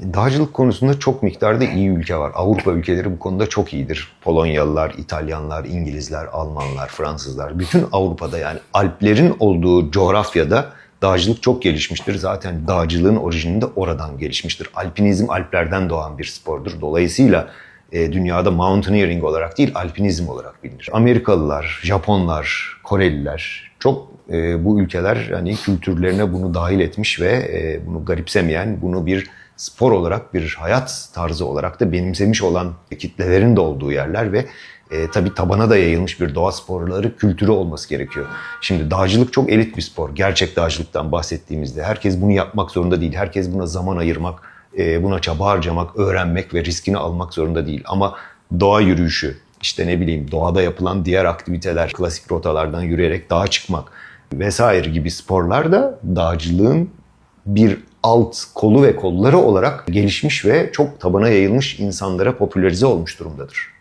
Dağcılık konusunda çok miktarda iyi ülke var. Avrupa ülkeleri bu konuda çok iyidir. Polonyalılar, İtalyanlar, İngilizler, Almanlar, Fransızlar. Bütün Avrupa'da yani Alplerin olduğu coğrafyada dağcılık çok gelişmiştir. Zaten dağcılığın orijini de oradan gelişmiştir. Alpinizm Alplerden doğan bir spordur. Dolayısıyla e, dünyada mountaineering olarak değil alpinizm olarak bilinir. Amerikalılar, Japonlar, Koreliler çok e, bu ülkeler hani kültürlerine bunu dahil etmiş ve e, bunu garipsemeyen, bunu bir spor olarak bir hayat tarzı olarak da benimsemiş olan kitlelerin de olduğu yerler ve e, tabii tabana da yayılmış bir doğa sporları kültürü olması gerekiyor. Şimdi dağcılık çok elit bir spor. Gerçek dağcılıktan bahsettiğimizde herkes bunu yapmak zorunda değil. Herkes buna zaman ayırmak, e, buna çaba harcamak, öğrenmek ve riskini almak zorunda değil. Ama doğa yürüyüşü, işte ne bileyim doğada yapılan diğer aktiviteler, klasik rotalardan yürüyerek dağa çıkmak vesaire gibi sporlar da dağcılığın bir alt kolu ve kolları olarak gelişmiş ve çok tabana yayılmış insanlara popülerize olmuş durumdadır.